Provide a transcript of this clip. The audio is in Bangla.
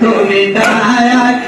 তুমি দায়